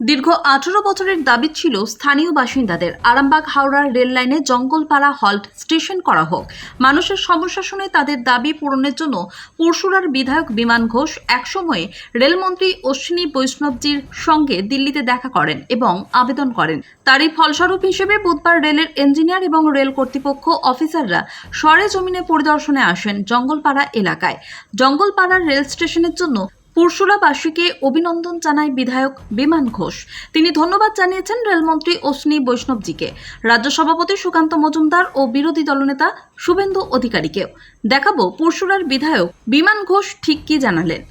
দীর্ঘ আঠারো বছরের দাবি ছিল স্থানীয় বাসিন্দাদের। আরামবাগ হাওড়ার রেল লাইনে জঙ্গলপাড়া হল্ট স্টেশন করা হোক। মানুষের সমস্যা শুনে তাদের দাবি পূরণের জন্য পরশুরার বিধায়ক বিমান ঘোষ একসময়ে রেলমন্ত্রী অশ্বিনী বৈষ্ণবজির সঙ্গে দিল্লিতে দেখা করেন এবং আবেদন করেন। তারই ফলস্বরূপ হিসেবে বুধবার রেলের ইঞ্জিনিয়ার এবং রেল কর্তৃপক্ষ অফিসাররা সরে জমিনে পরিদর্শনে আসেন জঙ্গলপাড়া এলাকায়। জঙ্গলপাড়ার রেল স্টেশনের জন্য পুরশুলাবাসীকে অভিনন্দন জানায় বিধায়ক বিমান ঘোষ। তিনি ধন্যবাদ জানিয়েছেন রেলমন্ত্রী অশ্বিনী বৈষ্ণবজিকে। রাজ্য সভাপতি সুকান্ত মজুমদার ও বিরোধী দলনেতা শুভেন্দু অধিকারীকেও দেখাবো পুরশুলার বিধায়ক বিমান ঘোষ ঠিক কি জানালেন।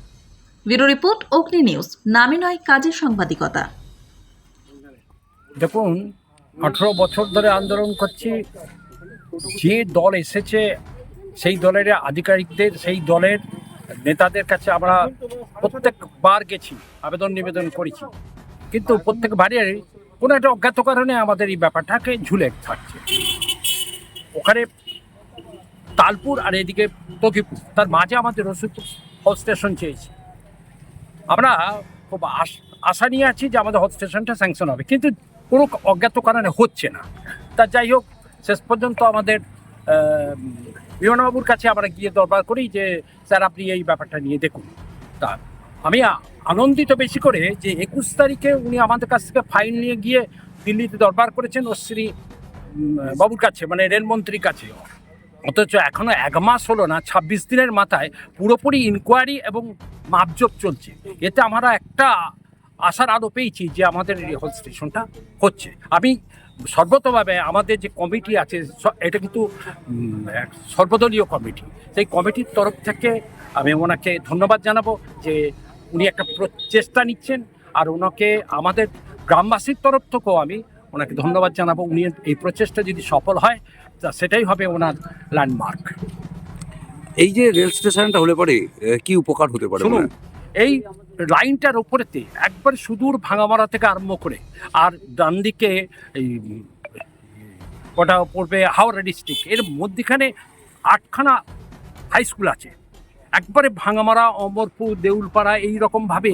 Bureau report, Agni news. নামে নয় কাজের সাংবাদিকতা। দেখুন, আঠেরো বছর ধরে আন্দোলন করছি। যে দল এসেছে, সেই দলের আধিকারিকদের, সেই দলের নেতাদের কাছে আমরা প্রত্যেকবার গেছি, আবেদন নিবেদন করেছি। কিন্তু প্রত্যেকবারে কোনো একটা অজ্ঞাত কারণে আমাদের এই ব্যাপারটাকে ঝুলে থাকছে। ওখানে তালপুর আর এদিকে তকিপুর তার মাঝে আমাদের রসুলপুর হল স্টেশন চেয়েছি। আমরা খুব আশ- নিয়ে আছি যে আমাদের হল স্টেশনটা স্যাংশন হবে, কিন্তু কোনো অজ্ঞাত কারণে হচ্ছে না। তা যাই হোক, শেষ পর্যন্ত আমাদের বিমানবাবুর কাছে আমরা গিয়ে দরবার করি যে স্যার আপনি এই ব্যাপারটা নিয়ে দেখুন। তা আমি আনন্দিত বেশি করে যে একুশ তারিখে উনি আমাদের কাছ থেকে ফাইল নিয়ে গিয়ে দিল্লিতে দরবার করেছেন উম, বাবুর কাছে মানে রেলমন্ত্রীর কাছে। অথচ এখনও এক মাস হলো না ছাব্বিশ দিনের মাথায় পুরোপুরি ইনকোয়ারি এবং মাপজোপ চলছে। এতে আমরা একটা আশার আলো পেয়েছি যে আমাদের এই হল স্টেশনটা হচ্ছে। আমি সর্বতভাবে আমাদের যে কমিটি আছে এটা কিন্তু সর্বদলীয় কমিটি। সেই কমিটির তরফ থেকে আমি ওনাকে ধন্যবাদ জানাব যে উনি একটা প্রচেষ্টা নিচ্ছেন আর ওনাকে আমাদের গ্রামবাসীর তরফ থেকেও আমি ওনাকে ধন্যবাদ জানাব। উনি এই প্রচেষ্টা যদি সফল হয় তা সেটাই হবে ওনার ল্যান্ডমার্ক এই যে রেল স্টেশনটা হলে পরে কি উপকার হতে পারে শুনুন এই লাইনটার ওপরেতে একবার সুদূর ভাঙামারা থেকে আরম্ভ করে, আর ডান দিকে এই ওটা পড়বে হাওড়া ডিস্ট্রিক্ট, এর মধ্যিখানে আটখানা হাই স্কুল আছে। একবারে ভাঙামারা, অমরপুর, দেউলপাড়া এই রকমভাবে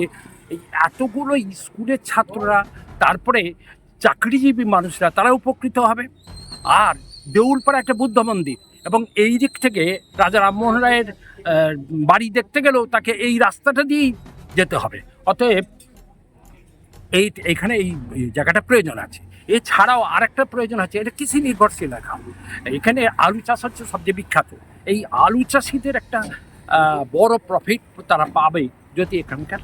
এই এতগুলো স্কুলের ছাত্ররা, তারপরে চাকরিজীবী মানুষরা, তারা উপকৃত হবে। আর দেউলপাড়া একটা বুদ্ধ মন্দির এবং এই দিক থেকে রাজা রামমোহন রায়ের বাড়ি দেখতে গেলেও তাকে এই রাস্তাটা দিয়েই যেতে হবে। অতএব এই এখানে এই জায়গাটা প্রয়োজন আছে। এছাড়াও আরেকটা প্রয়োজন আছে এটা কৃষি নির্ভরশীল এলাকা। এখানে আলু চাষ হচ্ছে সবচেয়ে বিখ্যাত। এই আলু চাষিদের একটা বড় প্রফিট তারা পাবে যদি এখানকার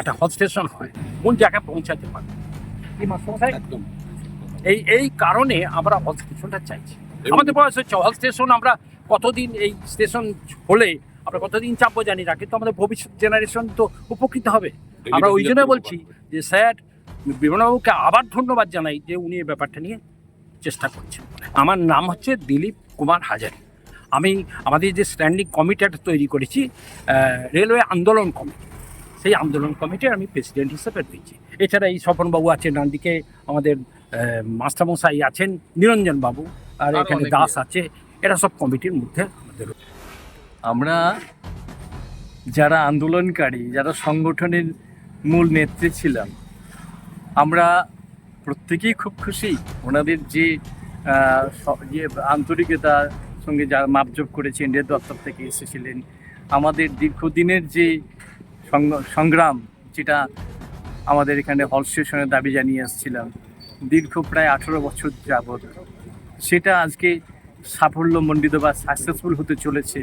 একটা হল স্টেশন হয় কোন জায়গায় পৌঁছাতে পারবে? এই এই কারণে আমরা হল স্টেশনটা চাইছি। আমাদের বয়স হচ্ছে হল স্টেশন আমরা কতদিন এই স্টেশন হলে আমরা কতদিন চাপবো জানি না কিন্তু আমাদের ভবিষ্যৎ জেনারেশন তো উপকৃত হবে। আমরা ওই জন্য বলছি যে স্যার বিমানবাবুকে আবার ধন্যবাদ জানাই যে উনি এই ব্যাপারটা নিয়ে চেষ্টা করছেন। আমার নাম হচ্ছে দিলীপ কুমার হাজারি। আমি আমাদের যে স্ট্যান্ডিং কমিটিটা তৈরি করেছি রেলওয়ে আন্দোলন কমিটি সেই আন্দোলন কমিটির আমি প্রেসিডেন্ট হিসেবে রয়েছি। এছাড়া এই স্বপনবাবু আছেন ডান দিকে আমাদের মাস্টারমশাই আছেন নিরঞ্জন বাবু আর এখানে দাস আছে। এরা সব কমিটির মধ্যে আমাদের আমরা যারা আন্দোলনকারী, যারা সংগঠনের মূল নেত্রী ছিলাম, আমরা প্রত্যেকেই খুব খুশি। ওনাদের যে ইয়ে আন্তরিকতার সঙ্গে যারা মাপজোপ করেছেন রেল দপ্তর থেকে এসেছিলেন, আমাদের দীর্ঘদিনের যে সংগ্রাম, যেটা আমাদের এখানে হল স্টেশনের দাবি জানিয়ে আসছিলাম, দীর্ঘ প্রায় আঠেরো বছর যাবৎ, সেটা আজকে সাফল্যমণ্ডিত বা সাকসেসফুল হতে চলেছে।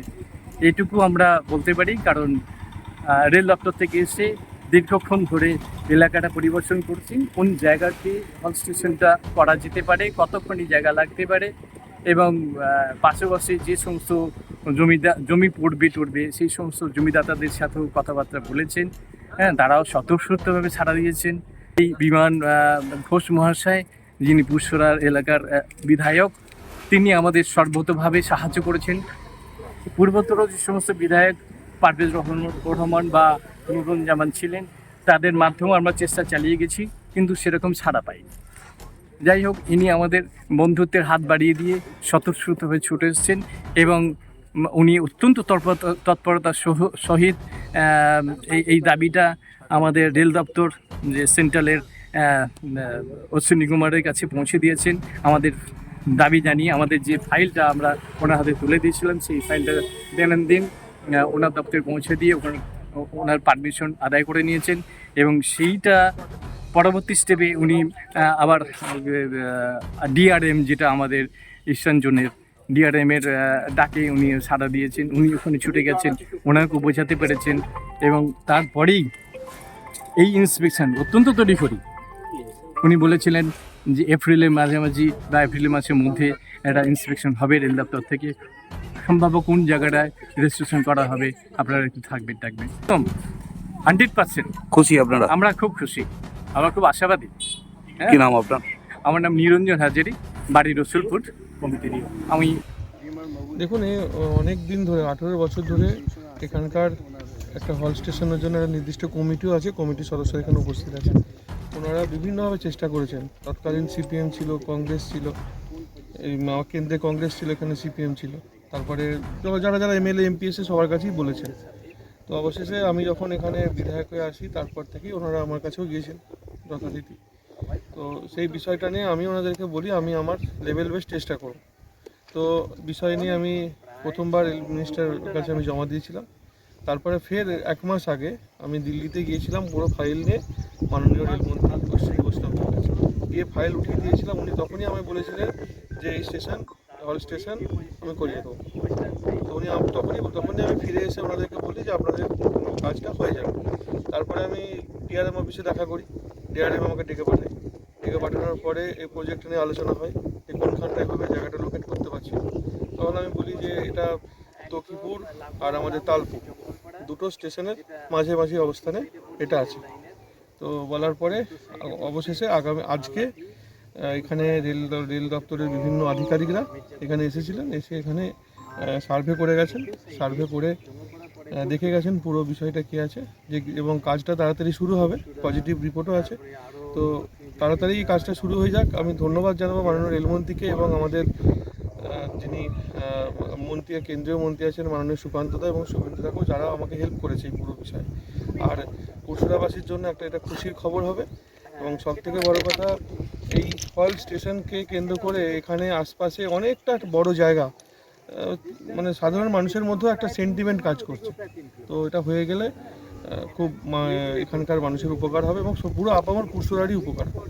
এইটুকু আমরা বলতে পারি, কারণ রেল দপ্তর থেকে এসে দীর্ঘক্ষণ ধরে এলাকাটা পরিবর্তন করছি। কোন জায়গাতে হল স্টেশনটা করা যেতে পারে, কতক্ষণই জায়গা লাগতে পারে এবং পাশাপাশি যে সমস্ত জমিদা, জমি পড়বে টড়বে, সেই সমস্ত জমিদাতাদের সাথেও কথাবার্তা বলেছেন। হ্যাঁ তারাও স্বতঃস্ফূর্তভাবে ছাড়া দিয়েছেন। এই বিমান ঘোষ মহাশয়, যিনি পুষ্করার এলাকার বিধায়ক, তিনি আমাদের সর্বতভাবে সাহায্য করেছেন। পূর্বতর যে সমস্ত বিধায়ক পারভেজ রহমান বা নুরুন জামান ছিলেন, তাদের মাধ্যমেও আমরা চেষ্টা চালিয়ে গেছি, কিন্তু সেরকম ছাড়া পাইনি। যাই হোক, ইনি আমাদের বন্ধুত্বের হাত বাড়িয়ে দিয়ে স্বতঃস্ফূর্ত হয়ে ছুটে এসেছেন এবং উনি অত্যন্ত তৎপরতা তৎপরতার সহ- সহিত এই এই দাবিটা আমাদের রেল দপ্তর যে সেন্ট্রালের অশ্বিনী কুমারের কাছে পৌঁছে দিয়েছেন। আমাদের দাবি জানিয়ে আমাদের যে ফাইলটা আমরা ওনার হাতে তুলে দিয়েছিলাম, সেই ফাইলটা দৈনন্দিন ওনার দপ্তরে পৌঁছে দিয়ে ওখানে ওনার পারমিশন আদায় করে নিয়েছেন এবং সেইটা পরবর্তী স্টেপে উনি আবার ডিআরএম যেটা আমাদের ইস্টার্ন জোনের ডিআরএম এর ডাকে উনি সাড়া দিয়েছেন, উনি ওখানে ছুটে গেছেন, ওনাকে বোঝাতে পেরেছেন এবং তারপরেই এই ইন্সপেকশন অত্যন্ত তড়িঘড়ি। উনি বলেছিলেন যে এপ্রিলের মাঝামাঝি বা এপ্রিলের মাসের মধ্যে একটা ইন্সপেকশন হবে রেল দপ্তর থেকে। সম্ভাব্য কোন জায়গাটায় রেজিস্ট্রেশন করা হবে আপনারা একটু থাকবেন থাকবেন। একদম হান্ড্রেড পার্সেন্ট খুশি আপনারা? আমরা খুব খুশি। আমরা খুব আশাবাদী। হ্যাঁ? কি নাম আপনার? আমার নাম নিরঞ্জন হাজারি বাড়ি রসুলপুর। কমিটির আমি দেখুন এ অনেক দিন ধরে আঠেরো বছর ধরে এখানকার একটা হল স্টেশনের জন্য একটা নির্দিষ্ট কমিটিও আছে। কমিটির সদস্য এখানে উপস্থিত আছে ওনারা বিভিন্নভাবে চেষ্টা করেছেন। তৎকালীন সিপিএম ছিল, কংগ্রেস ছিল, এই কেন্দ্রে কংগ্রেস ছিল, এখানে সিপিএম ছিল। তারপরে যারা যারা এমএলএ, এমপি এসে সবার কাছেই বলেছেন। তো অবশেষে আমি যখন এখানে বিধায়ক হয়ে আসি, তারপর থেকেই ওনারা আমার কাছেও গিয়েছেন যথারীতি। তো সেই বিষয়টা নিয়ে আমি ওনাদেরকে বলি, আমি আমার লেভেল বেস চেষ্টা করব। তো বিষয় নিয়ে আমি প্রথমবার রেল মিনিস্টারের কাছে আমি জমা দিয়েছিলাম। তারপরে ফের এক মাস আগে আমি দিল্লিতে গিয়েছিলাম পুরো ফাইল নিয়ে, মাননীয় রেলমন্ত্রী অশ্বিনী বৈষ্ণবের কাছে গিয়ে ফাইল উঠিয়ে দিয়েছিলাম, উনি তখনই আমায় বলেছিলেন যে এই স্টেশন হল স্টেশন আমি করিয়ে দেবো। তো উনি তখনই তখনই আমি ফিরে এসে ওনাদেরকে বলি যে আপনাদের কাজটা হয়ে যাবে। তারপরে আমি ডিআরএম অফিসে দেখা করি। ডিআরএম আমাকে ডেকে পাঠায়। ডেকে পাঠানোর পরে এই প্রজেক্ট নিয়ে আলোচনা হয় যে কোনখানটায় হবে, জায়গাটা লোকেট করতে পারছি। তখন আমি বলি যে এটা তকিপুর আর আমাদের তালপুর। দুটো স্টেশনের মাঝে মাঝে অবস্থানে এটা আছে। তো বলার পরে অবশেষে আগামী আজকে এখানে রেল রেল দপ্তরের বিভিন্ন আধিকারিকরা এখানে এসেছিলেন, এসে এখানে সার্ভে করে গেছেন। সার্ভে করে দেখে গেছেন পুরো বিষয়টা কী আছে, যে এবং কাজটা তাড়াতাড়ি শুরু হবে, পজিটিভ রিপোর্টও আছে। তো তাড়াতাড়ি কাজটা শুরু হয়ে যাক। আমি ধন্যবাদ জানাব মাননীয় রেলমন্ত্রীকে এবং আমাদের যিনি মন্ত্রী, কেন্দ্রীয় মন্ত্রী আছেন মাননীয় সুকান্তদা এবং শুভেন্দুদাকেও যারা আমাকে হেল্প করেছে এই পুরো বিষয়ে। আর পরশুরাবাসীর জন্য একটা এটা খুশির খবর হবে এবং সব থেকে বড় কথা, এই হল স্টেশনকে কেন্দ্র করে এখানে আশপাশে অনেকটা বড় জায়গা মানে সাধারণ মানুষের মধ্যেও একটা সেন্টিমেন্ট কাজ করছে। তো এটা হয়ে গেলে খুব এখানকার মানুষের উপকার হবে এবং পুরো আপামর পুরসুরারই উপকার হবে।